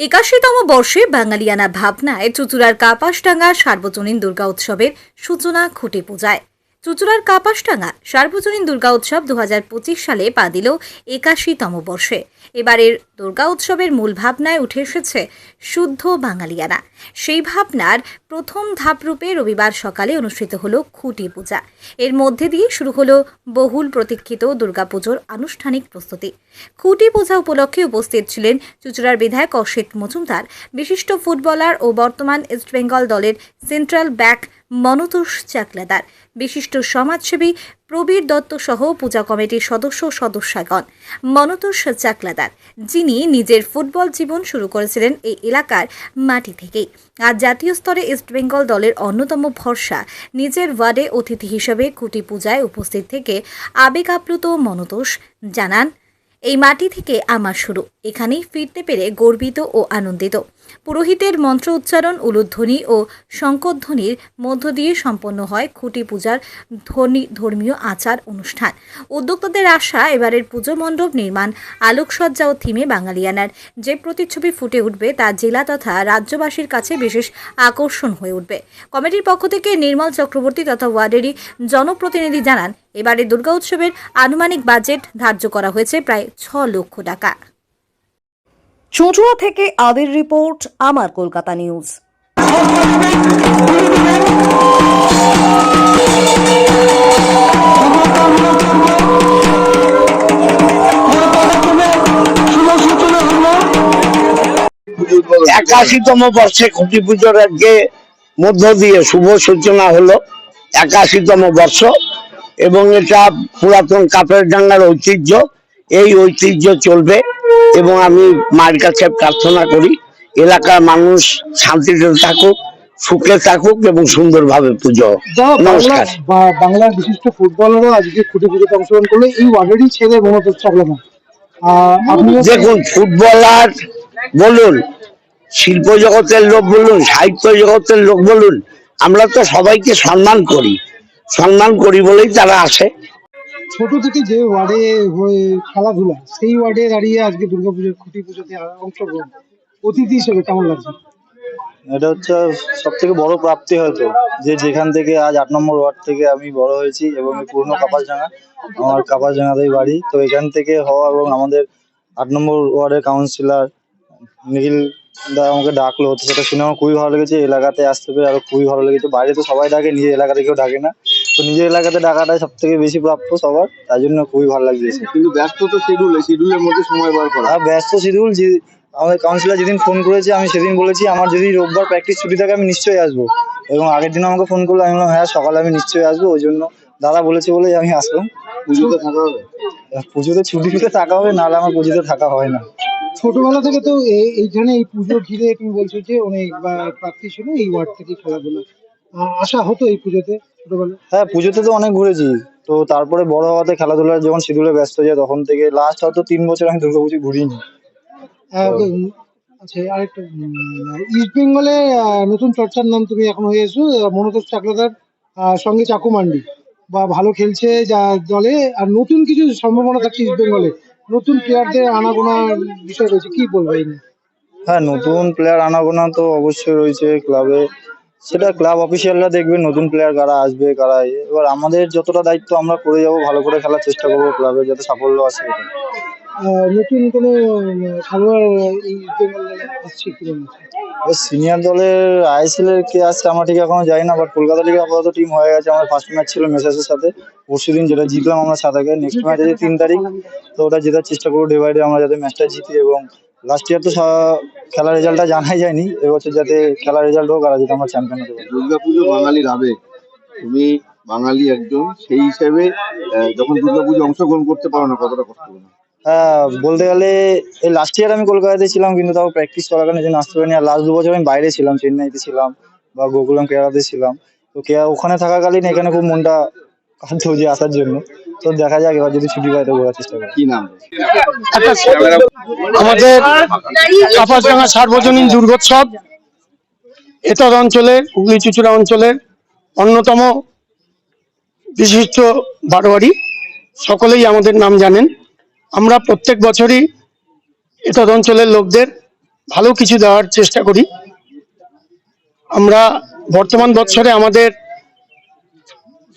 একাশিতম বর্ষে বাঙালিয়ানা ভাবনায় চুচুড়ার কাপাসডাঙ্গা সার্বজনীন দুর্গা উৎসবের সূচনা খুঁটে পূজায়। চুচুড়ার কাপাসডাঙ্গা সার্বজনীন দুর্গা উৎসব দু হাজার পঁচিশ সালে পা দিল একাশিতম বর্ষে। এবারের দুর্গা উৎসবের মূল ভাবনায় উঠে এসেছে শুদ্ধ বাঙালিয়ানা। সেই ভাবনার প্রথম ধাপরূপে রবিবার সকালে অনুষ্ঠিত হলো খুঁটি পূজা। এর মধ্যে দিয়ে শুরু হলো বহুল প্রতীক্ষিত দুর্গাপুজোর আনুষ্ঠানিক প্রস্তুতি। খুঁটি পূজা উপলক্ষে উপস্থিত ছিলেন চুচুড়ার বিধায়ক অসিত মজুমদার, বিশিষ্ট ফুটবলার ও বর্তমান ইস্টবেঙ্গল দলের সেন্ট্রাল ব্যাক মনতোষ চাকলাদার। বিশিষ্ট সমাজসেবী প্রবীর দত্ত সহ পূজা কমিটির সদস্য সদস্যগণ। মনতোষ চাকলাদার, যিনি নিজের ফুটবল জীবন শুরু করেছিলেন এই এলাকার মাটি থেকেই। আর জাতীয় স্তরে ইস্টবেঙ্গল দলের অন্যতম ভরসা নিজের ওয়ার্ডে অতিথি হিসেবে কুটি পূজায় উপস্থিত থেকে আবেগ আপ্লুত মনতোষ জানান এই মাটি থেকে আমার শুরু। এখানেই ফিরতে পেরে গর্বিত ও আনন্দিত। পুরোহিতের মন্ত্র উচ্চারণ উলুধ্বনি ও শঙ্করধ্বনির মধ্য দিয়ে সম্পন্ন হয় খুঁটি পূজার ধ্বনি ধর্মীয় আচার অনুষ্ঠান। উদ্যোক্তাদের আশা, এবারের পুজো মণ্ডপ নির্মাণ, আলোকসজ্জা ও থিমে বাঙালিয়ানার। যে প্রতিচ্ছবি ফুটে উঠবে তা জেলা তথা রাজ্যবাসীর কাছে বিশেষ আকর্ষণ হয়ে উঠবে। কমিটির পক্ষ থেকে নির্মল চক্রবর্তী তথা ওয়ার্ডেরই জনপ্রতিনিধি জানান এবারে দুর্গা উৎসবের আনুমানিক বাজেট ধার্য করা হয়েছে প্রায় ছ লক্ষ টাকা। চুঁচুড়া থেকে আদির রিপোর্ট আমার কলকাতা নিউজ। একাশিতম বর্ষে খুঁটি পুজোর আজকে মধ্য দিয়ে শুভ সূচনা হলো। একাশিতম বর্ষ এবং এটা পুরাতন কাপের ডাঙ্গার ঐতিহ্য। এই ঐতিহ্য চলবে এবং আমি মায়ের কাছে প্রার্থনা করি এলাকার মানুষ শান্তিতে থাকুক সুখে থাকুক এবং সুন্দরভাবে পুজো। নমস্কার। বাংলার বিশিষ্ট ফুটবলারও আজকে খুঁটি পুজোতে অংশগ্রহণ করল এই ওয়ার্ডেরই ছেলে মনোজ চাকলামা আপনি দেখুন ফুটবলার বলুন শিল্প জগতের লোক বলুন সাহিত্য জগতের লোক বলুন আমরা তো সবাইকে সম্মান করি। সম্মান করি বলেই তারা আসে। ছোট থেকে যে ওয়ার্ডে হয়ে খেলাধুলা সেই ওয়ার্ডে দাঁড়িয়ে আজকে দুর্গাপুজোর খুঁটি পুজোতে অংশগ্রহণ। অতিথি হিসেবে কেমন লাগছে? এটা হচ্ছে সব থেকে বড় প্রাপ্তি হয়তো যে যেখান থেকে আজ আট নম্বর ওয়ার্ড থেকে আমি বড় হয়েছি এবং পুরনো কাপালডাঙ্গা আমার কাপালডাঙ্গাতেই বাড়ি। তো এখান থেকে হওয়া এবং আমাদের আট নম্বর ওয়ার্ডের কাউন্সিলর নিখিল দা আমাকে ডাকলো তো সেটা শুনে আমার খুবই ভালো লেগেছে। এলাকাতে আসতে পেরে আরও খুবই ভালো লেগেছে। বাইরে তো সবাই ডাকে নিজের এলাকাতে কেউ ডাকে না। তো নিজের এলাকাতে ডাকাটাই সব থেকে বেশি প্রাপ্য সবার তাই জন্য খুবই ভালো লাগছে। কিন্তু ব্যস্ত তো শিডিউল শিডিউলের মধ্যে সময় বার করা। আর ব্যস্ত শিডিউল যে আমাদের কাউন্সিলর যেদিন ফোন করেছে আমি সেদিন বলেছি আমার যদি রোববার প্র্যাকটিস ছুটি থাকে আমি নিশ্চয়ই আসব। এবং আগের দিন আমাকে ফোন করল আমি বললাম হ্যাঁ সকালে আমি নিশ্চয়ই আসব। ওই জন্য দাদা বলেছে বলেই আমি আসলাম। পুজোতে থাকা হবে? পুজোতে ছুটি নিতে থাকা হবে নাহলে আমার পুজোতে থাকা হয় না। ছোটবেলা থেকে তো এইখানে এই পুজো ঘিরে তুমি বলছো যে অনেক প্রাপ্তি ছিল এই ওয়ার্ড থেকে খেলাধুলা আশা হতো এই পুজোতে ছোটবেলা হ্যাঁ পুজোতে তো অনেক ঘুরেছি। তো তারপরে বড় হওয়াতে খেলাধুলার যখন শিডিউলে ব্যস্ত হয়ে যায় তখন থেকে লাস্ট হয়তো তিন বছর আমি দুর্গাপুজো ঘুরিনি। আচ্ছা আরেকটা ইস্ট বেঙ্গলে নতুন চর্চার নাম তুমি এখন হয়ে এসো মনোজ চাকলাদার সঙ্গে চাকু মান্ডি। বা ভালো খেলছে যা দলে আর নতুন কিছু সম্ভাবনা থাকছে ইস্ট বেঙ্গলে নতুন প্লেয়ারদের আনাগোনার বিষয় রয়েছে কি বলব হ্যাঁ নতুন প্লেয়ার আনাগোনা তো অবশ্যই রয়েছে ক্লাবে সেটা ক্লাব অফিসিয়ালরা দেখবে নতুন প্লেয়ার কারা আসবে কারা এবার আমাদের যতটা দায়িত্ব আমরা করে যাব ভালো করে খেলার চেষ্টা করব ক্লাবে যাতে সাফল্য আসে নতুন কোনো সিনিয়র দলের আইএসএল এর কে আসছে আমরা ঠিক এখনও জানি না বাট কলকাতা লিগে আপাতত টিম হয়ে গেছে আমাদের ফার্স্ট ম্যাচ ছিল মেসাসের সাথে। পরশু দিন যেটা জিতলাম আমরা সাতাকে নেক্সট ম্যাচ আছে তিন তারিখ। তো ওটা জেতার চেষ্টা করব ডে বাই ডে আমরা যাতে ম্যাচটা জিতি এবং লাস্ট ইয়ার তো খেলার রেজাল্টটা জানাই যায়নি। এবছর যাতে খেলার রেজাল্ট হোক আর যাতে আমরা চ্যাম্পিয়ন হতে পারি। দুর্গাপুজো বাঙালির আবেগ। তুমি বাঙালি একজন সেই হিসেবে যখন দুর্গাপুজো অংশগ্রহণ করতে পারো না কতটা কষ্ট হবে? হ্যাঁ বলতে গেলে এই লাস্ট ইয়ার আমি কলকাতাতে ছিলাম কিন্তু তাও প্র্যাকটিস চলাকালীন জন্য আসতে পারিনি। আর লাস্ট দু বছর আমি বাইরে ছিলাম চেন্নাইতে ছিলাম বা গোকুলাম কেরালাতে ছিলাম। তো কেয়া ওখানে থাকাকালীন এখানে খুব মনটা কাঁদতো আসার জন্য। তো দেখা যাক এবার যদি ছুটি পাই তো ঘোরার চেষ্টা করি। কি নাম? আমাদের কাপাসডাঙ্গা সার্বজনীন দুর্গোৎসব। এতদ অঞ্চলের হুগলি চুচুড়া অঞ্চলের অন্যতম বিশিষ্ট বারোয়ারি। সকলেই আমাদের নাম জানেন। আমরা প্রত্যেক বছরই এতদ অঞ্চলের লোকদের ভালো কিছু দেওয়ার চেষ্টা করি। আমরা বর্তমান বছরে আমাদের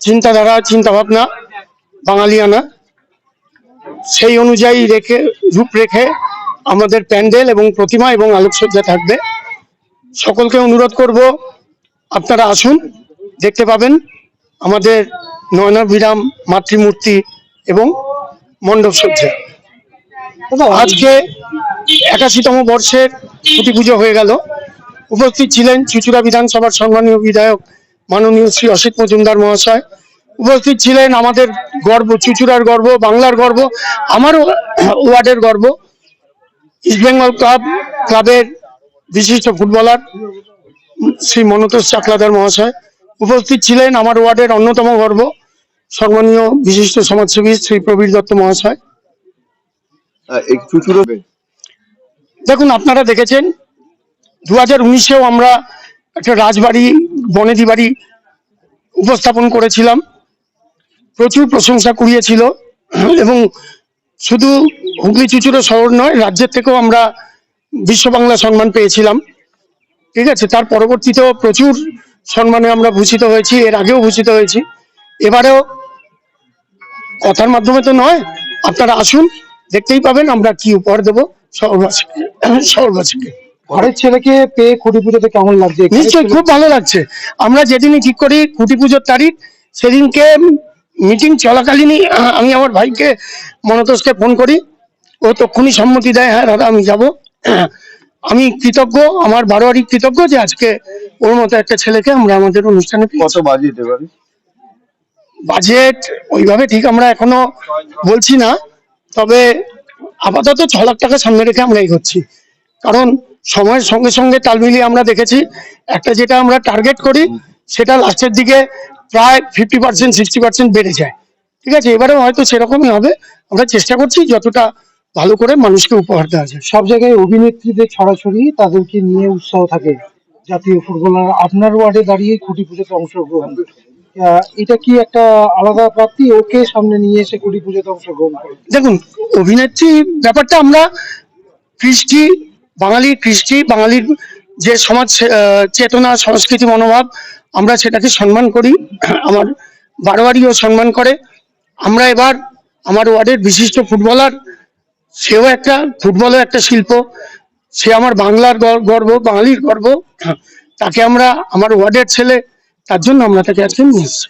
চিন্তাধারা চিন্তাভাবনা বাঙালিয়ানা সেই অনুযায়ী রেখে রূপরেখে আমাদের প্যান্ডেল এবং প্রতিমা এবং আলোকসজ্জা থাকবে। সকলকে অনুরোধ করব আপনারা আসুন দেখতে পাবেন আমাদের নয়নাভিরাম মাতৃমূর্তি এবং মণ্ডপ সজ্জা। আজকে একাশিতম বর্ষের ছুটি পুজো হয়ে গেল। উপস্থিত ছিলেন চুচুড়া বিধানসভার সম্মানীয় বিধায়ক মাননীয় শ্রী অসিত মজুমদার মহাশয় উপস্থিত ছিলেন আমাদের গর্ব চুচুড়ার গর্ব বাংলার গর্ব আমারও ওয়ার্ডের গর্ব। ইস্ট বেঙ্গল ক্লাব ক্লাবের বিশিষ্ট ফুটবলার শ্রী মনতোষ চাকলাদার মহাশয় উপস্থিত ছিলেন আমার ওয়ার্ডের অন্যতম গর্ব। সম্মানীয় বিশিষ্ট সমাজসেবী শ্রী প্রবীর দত্ত মহাশয়। দেখুন আপনারা দেখেছেন দু হাজার উনিশেও আমরা একটা রাজবাড়ি, বনেদি বাড়ি উপস্থাপন করেছিলাম। প্রচুর প্রশংসা কুড়িয়েছিল এবং শুধু হুগলি চুচুড়ো শহর নয়, রাজ্যের থেকেও আমরা বিশ্ব বাংলা সম্মান পেয়েছিলাম। ঠিক আছে, তার পরবর্তীতেও প্রচুর সম্মানে আমরা ভূষিত হয়েছি, এর আগেও ভূষিত হয়েছি। এবারেও কথার মাধ্যমে তো নয়, আপনারা আসুন, দেখতেই পাবেন আমরা কি উপহার দেবো শহরবাসীকে শহরবাসীকে ঘরের ছেলেকে পেয়ে খুঁটি পুজোতে কেমন লাগছে? নিশ্চয়ই খুব ভালো লাগছে। আমরা যেদিনই ঠিক করি খুঁটি পুজোর তারিখ সেদিনকে মিটিং চলাকালীনই আমি আমার ভাইকে মনতোষকে ফোন করি। ও তক্ষুনি সম্মতি দেয় হ্যাঁ দাদা আমি যাব। আমি কৃতজ্ঞ আমার বারোয়ারি কৃতজ্ঞ যে আজকে ওর মতো একটা ছেলেকে আমরা আমাদের অনুষ্ঠানে। কত বাজেট এবারে বাজেট ওইভাবে ঠিক আমরা এখনও বলছি না তবে আপাতত ছ লাখ টাকা সামনে রেখে আমরা এগোচ্ছি কারণ সময়ের সঙ্গে সঙ্গে তাল মিলিয়ে আমরা দেখেছি একটা যেটা আমরা টার্গেট করি সেটা লাস্টের দিকে প্রায় ফিফটি পার্সেন্ট সিক্সটি পার্সেন্ট বেড়ে যায়। ঠিক আছে? এবারেও হয়তো সেরকমই হবে। আমরা চেষ্টা করছি যতটা ভালো করে মানুষকে উপহার দেওয়া যায়। সব জায়গায় অভিনেত্রীদের ছড়াছড়ি তাদেরকে নিয়ে উৎসাহ থাকে জাতীয় ফুটবলার। আপনার ওয়ার্ডে দাঁড়িয়ে খুঁটি পুজোতে অংশগ্রহণ এটা কি একটা আলাদা প্রাপ্তি? ওকে সামনে নিয়ে এসে খুঁটি পুজোতে অংশগ্রহণ করে। দেখুন অভিনেত্রী ব্যাপারটা আমরা কৃষ্টি বাঙালির কৃষ্টি, বাঙালির যে সমাজ চেতনা, সংস্কৃতি, মনোভাব, আমরা সেটাকে সম্মান করি। আমার বারোয়ারিও সম্মান করে। আমরা এবার আমার ওয়ার্ডের বিশিষ্ট ফুটবলার, সেও একটা, ফুটবলও একটা শিল্প। সে আমার বাংলার গর্ব, বাঙালির গর্ব। তাকে আমরা, আমার ওয়ার্ডের ছেলে, তার জন্য আমরা তাকে আজকে নিয়ে এসেছি।